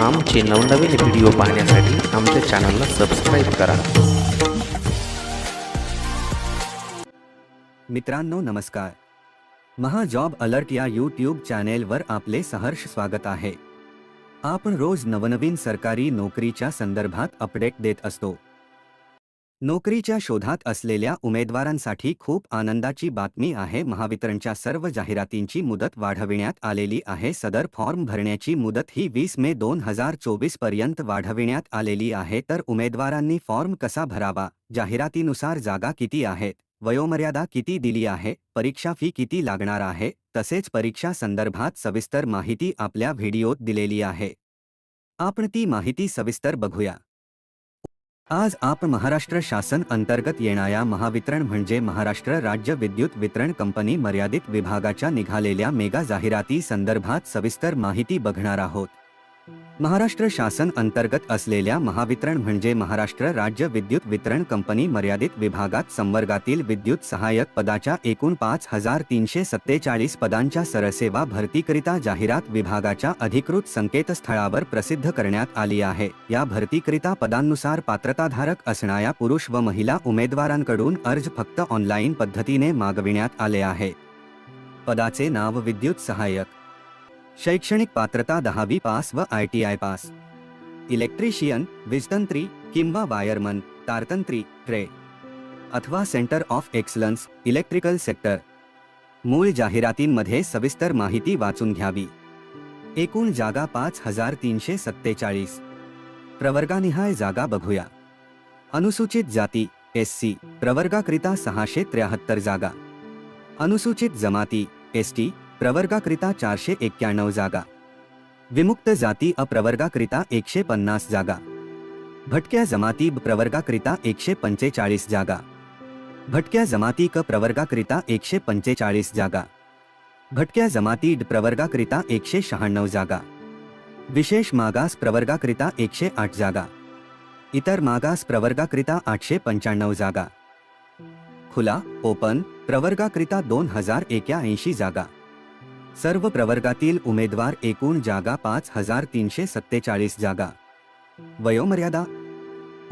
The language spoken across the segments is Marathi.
आमचे नवनवीन व्हिडिओ पाहण्यासाठी आमच्या चॅनलला सबस्क्राईब करा. मित्रांनो नमस्कार. महा जॉब अलर्ट या यूट्यूब चॅनेलवर आपले सहर्ष स्वागत आहे. आपण रोज नवनवीन सरकारी नोकरीच्या संदर्भात अपडेट देत असतो. नोकरीच्या शोधात असलेल्या उमेदवारांसाठी खूप आनंदाची बातमी आहे. महावितरणच्या सर्व जाहिरातींची मुदत वाढविण्यात आलेली आहे. सदर फॉर्म भरण्याची मुदत ही वीस मे दोन हजार चोवीसपर्यंत वाढविण्यात आलेली आहे. तर उमेदवारांनी फॉर्म कसा भरावा? जाहिरातीनुसार जागा किती आहेत? वयोमर्यादा किती दिली आहे? परीक्षा फी किती लागणार आहे? तसेच परीक्षा संदर्भात सविस्तर माहिती आपल्या व्हिडिओत दिलेली आहे. आपण ती माहिती सविस्तर बघूया. आज आपण महाराष्ट्र शासन अंतर्गत येणाऱ्या महावितरण म्हणजे महाराष्ट्र राज्य विद्युत वितरण कंपनी मर्यादित विभागाच्या निघालेल्या मेगा जाहिराती संदर्भात सविस्तर माहिती बघणार आहोत. महाराष्ट्र शासन अंतर्गत असलेल्या महावितरण म्हणजे महाराष्ट्र राज्य विद्युत वितरण कंपनी मर्यादित विभागात संवर्गातील विद्युत सहाय्यक पदाच्या एकूण पाच हजार तीनशे सत्तेचाळीस पदांच्या सरसेवा भरतीकरिता जाहिरात विभागाच्या अधिकृत संकेतस्थळावर प्रसिद्ध करण्यात आली आहे. या भरतीकरिता पदांनुसार पात्रताधारक असणाऱ्या पुरुष व महिला उमेदवारांकडून अर्ज फक्त ऑनलाईन पद्धतीने मागविण्यात आले आहे. पदाचे नाव विद्युत सहाय्यक. शैक्षणिक पात्रता दहावी पास व I T I pass. Electrician वीजतंत्री किंवा वायरमन तारतंत्री ट्रे. अथवा centre of excellence electrical sector. मूळ जाहिरातींमध्ये सविस्तर माहिती वाचून घ्यावी. एकूण जागा पाच हजार तीनशे सत्तेचाळीस. प्रवर्गानिहाय जागा बघूया. अनुसूचित जाती एस सी. प्रवर्गाकरिता सहाशे त्र्याहत्तर जागा. अनुसूचित जमाती एस टी. प्रवर्गाकरिता चारशे एक्क्याण्णव जागा. विमुक्त जाती अप्रवर्गाकरिता एकशे पन्नास जागा. भटक्या जमाती ब प्रवर्गाकरिता एकशे पंचेचाळीस जागा. भटक्या जमाती क प्रवर्गाकरिता एकशे पंचेचाळीस जागा. भटक्या जमाती ड प्रवर्गाकरिता एकशे शहाण्णव जागा. विशेष मागास प्रवर्गाकरिता एकशे आठ जागा. इतर मागास प्रवर्गाकरिता आठशे पंच्याण्णव जागा. खुला ओपन प्रवर्गाकरिता दोन हजार एक्याऐंशी जागा. सर्व प्रवर्गातील उमेदवार एकूण जागा पाच हजार तीनशे सत्तेचाळीस जागा. वयोमर्यादा.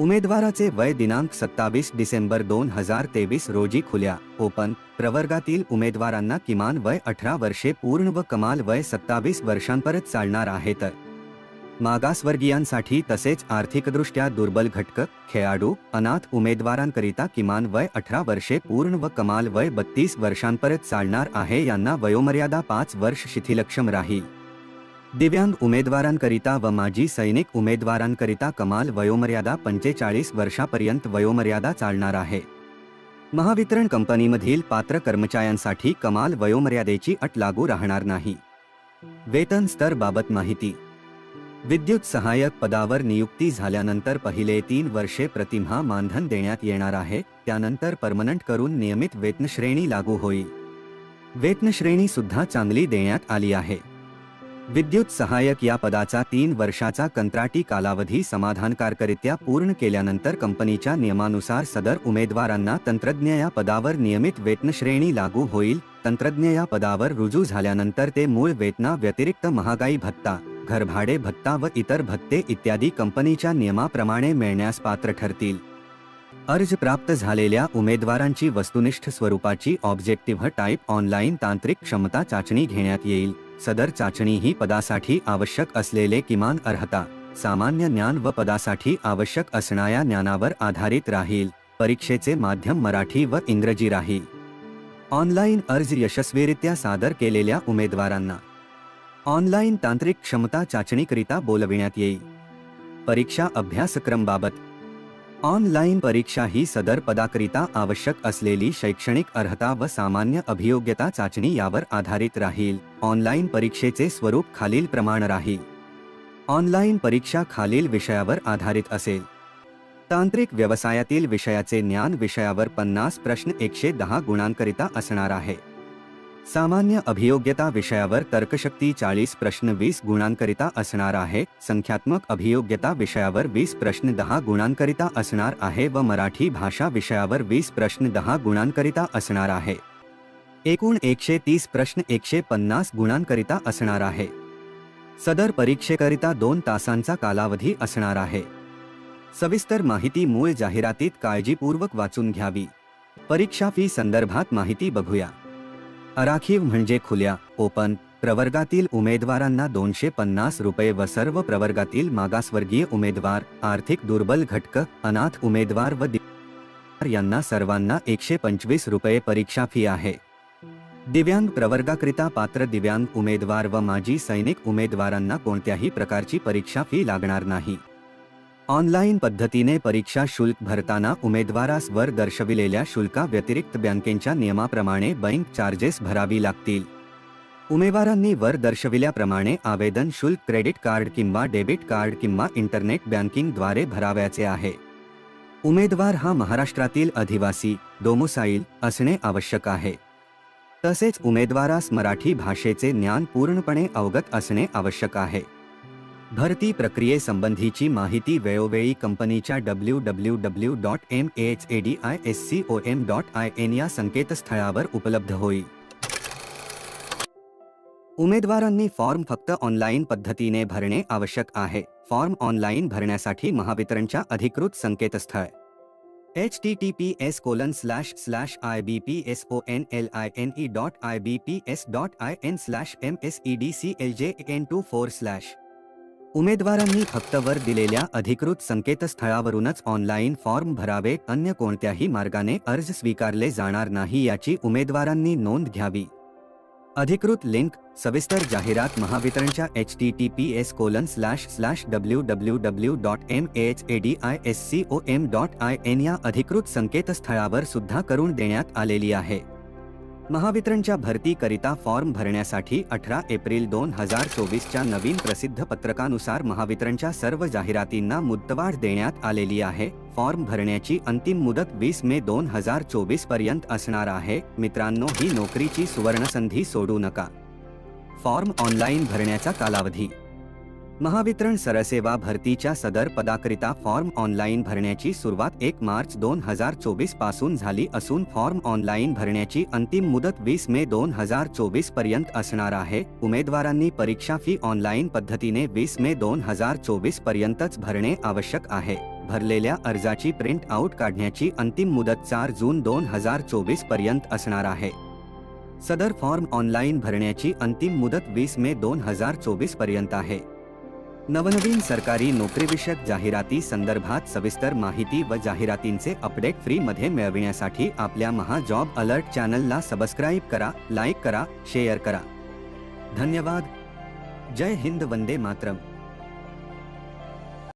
उमेदवाराचे वय दिनांक सत्तावीस डिसेंबर दोन हजार तेवीस रोजी खुल्या. ओपन. प्रवर्गातील उमेदवारांना किमान वय अठरा वर्षे पूर्ण व कमाल वय सत्तावीस वर्षांपरत चालणार आहे तर मागासवर्गीयांसाठी तसेच आर्थिकदृष्ट्या दुर्बल घटक खेळाडू अनाथ उमेदवारांकरिता किमान वय अठरा वर्षे पूर्ण व कमाल वय बत्तीस वर्षांपर्यंत चालणार आहे यांना वयोमर्यादा पाच वर्ष शिथिलक्षम राहील. दिव्यांग उमेदवारांकरिता व माजी सैनिक उमेदवारांकरिता कमाल वयोमर्यादा पंचेचाळीस वर्षापर्यंत वयोमर्यादा चालणार आहे. महावितरण कंपनीमधील पात्र कर्मचाऱ्यांसाठी कमाल वयोमर्यादेची अट लागू राहणार नाही. वेतन स्तर बाबत माहिती विद्युत सहाय्यक पदावर नियुक्ती झाल्यानंतर पहिले तीन वर्षे प्रतिमा मानधन देण्यात येणार आहे त्यानंतर परमनंट करून नियमित वेतनश्रेणी लागू होईल. वेतनश्रेणी सुद्धा चांगली देण्यात आली आहे. विद्युत सहाय्यक या पदाचा तीन वर्षाचा कंत्राटी कालावधी समाधानकारकरित्या पूर्ण केल्यानंतर कंपनीच्या नियमानुसार सदर उमेदवारांना तंत्रज्ञ या पदावर नियमित वेतनश्रेणी लागू होईल तंत्रज्ञ या पदावर रुजू झाल्यानंतर ते मूळ वेतना व्यतिरिक्त महागाई भत्ता घरभाडे भत्ता व इतर भत्ते इत्यादी कंपनीच्या नियमाप्रमाणे मिळण्यास पात्र ठरतील. अर्ज प्राप्त झालेल्या उमेदवारांची वस्तुनिष्ठ स्वरूपाची ऑब्जेक्टिव्ह टाईप ऑनलाईन तांत्रिक क्षमता चाचणी घेण्यात येईल. सदर चाचणी ही पदासाठी आवश्यक असलेले किमान अर्हता सामान्य ज्ञान व पदासाठी आवश्यक असणाऱ्या ज्ञानावर आधारित राहील. परीक्षेचे माध्यम मराठी व इंग्रजी राहील. ऑनलाईन अर्ज यशस्वीरित्या सादर केलेल्या उमेदवारांना ऑनलाईन तांत्रिक क्षमता चाचणीकरिता बोलविण्यात येईल. परीक्षा अभ्यासक्रम बाबत. ऑनलाईन परीक्षा ही सदर पदाकरिता आवश्यक असलेली शैक्षणिक अर्हता व सामान्य अभियोग्यता चाचणी यावर आधारित राहील. ऑनलाईन परीक्षेचे स्वरूप खालील प्रमाण राहील. ऑनलाईन परीक्षा खालील विषयावर आधारित असेल. तांत्रिक व्यवसायातील विषयाचे ज्ञान विषयावर पन्नास प्रश्न एकशे दहा गुणांकरिता असणार आहे. सामान्य अभियोग्यता विषयावर तर्कशक्ती चाळीस प्रश्न वीस गुणांकरिता असणार आहे संख्यात्मक अभियोग्यता विषयावर वीस प्रश्न दहा गुणांकरिता असणार आहे व मराठी भाषा विषयावर वीस प्रश्न दहा गुणांकरिता असणार आहे. एकूण एकशे तीस प्रश्न एकशे पन्नास गुणांकरिता असणार आहे. सदर परीक्षेकरिता दोन तासांचा कालावधी असणार आहे. सविस्तर माहिती मूळ जाहिरातीत काळजीपूर्वक वाचून घ्यावी. परीक्षा फी संदर्भात माहिती बघूया. अराखीव म्हणजे खुल्या ओपन प्रवर्गातील उमेदवारांना दोनशे पन्नास रुपये व सर्व प्रवर्गातील मागासवर्गीय उमेदवार आर्थिक दुर्बल घटक अनाथ उमेदवार व यांना सर्वांना एकशे पंचवीस रुपये परीक्षा फी आहे. दिव्यांग प्रवर्गाकरिता पात्र दिव्यांग उमेदवार व माजी सैनिक उमेदवारांना कोणत्याही प्रकारची परीक्षा फी लागणार नाही. ऑनलाईन पद्धतीने परीक्षा शुल्क भरताना उमेदवारास वर दर्शविलेल्या शुल्का व्यतिरिक्त बँकेच्या नियमाप्रमाणे बँक चार्जेस भरावी लागतील. उमेदवारांनी वर दर्शविल्याप्रमाणे आवेदन शुल्क क्रेडिट कार्ड किंवा डेबिट कार्ड किंवा इंटरनेट बँकिंगद्वारे भरावयाचे आहे. उमेदवार हा महाराष्ट्रातील अधिवासी डोमोसाईल असणे आवश्यक आहे. तसेच उमेदवारास मराठी भाषेचे ज्ञान पूर्णपणे अवगत असणे आवश्यक आहे. भरती प्रक्रियेसंबंधीची माहिती वेळोवेळी कंपनीच्या W W W dot M H A D I S C O M dot I N या संकेतस्थळावर उपलब्ध होईल. उमेदवारांनी फॉर्म फक्त ऑनलाईन पद्धतीने भरणे आवश्यक आहे. फॉर्म ऑनलाईन भरण्यासाठी महावितरणच्या अधिकृत संकेतस्थळ. H T T P S colon slash slash I B P S O N L I N E dot I B P S dot I N slash M S E D C L J N two four slash उमेदवारांनी फक्त वर दिलेल्या अधिकृत संकेतस्थळावरूनच ऑनलाईन फॉर्म भरावे अन्य कोणत्याही मार्गाने अर्ज स्वीकारले जाणार नाही याची उमेदवारांनी नोंद घ्यावी. अधिकृत लिंक सविस्तर जाहिरात महावितरणच्या H T T P S colon slash slash W W W dot M H A D I S C O M dot I N या अधिकृत संकेतस्थळावर सुद्धा करून देण्यात आलेली आहे. महावितरणच्या भरतीकरिता फॉर्म भरण्यासाठी अठरा एप्रिल दोन हजार चोवीसच्या नवीन प्रसिद्ध पत्रकानुसार महावितरणच्या सर्व जाहिरातींना मुदतवाढ देण्यात आलेली आहे. फॉर्म भरण्याची अंतिम मुदत वीस मे दोन हजार चोवीसपर्यंत असणार आहे. मित्रांनो ही नोकरीची सुवर्णसंधी सोडू नका. फॉर्म ऑनलाईन भरण्याचा कालावधी महावितरण सरसेवा भरतीच्या सदर पदाकरिता फॉर्म ऑनलाईन भरण्याची सुरुवात एक मार्च दोन हजार चोवीसपासून झाली असून फॉर्म ऑनलाईन भरण्याची अंतिम मुदत वीस मे दोन हजार चोवीसपर्यंत असणार आहे. उमेदवारांनी परीक्षा फी ऑनलाईन पद्धतीने वीस मे दोन हजार चोवीस पर्यंतच भरणे आवश्यक आहे. भरलेल्या अर्जाची प्रिंट आउट काढण्याची अंतिम मुदत चार जून दोन हजार चोवीसपर्यंत असणार आहे. सदर फॉर्म ऑनलाईन भरण्याची अंतिम मुदत वीस मे दोन हजार चोवीसपर्यंत आहे. नवनवीन सरकारी नोकरीविषयक जाहिराती संदर्भात सविस्तर माहिती व जाहिरातींचे अपडेट फ्री मध्ये मिळविण्यासाठी आपल्या महाजॉब अलर्ट चॅनलला सबस्क्राईब करा, लाईक करा, शेअर करा. धन्यवाद. जय हिंद, वंदे मातरम.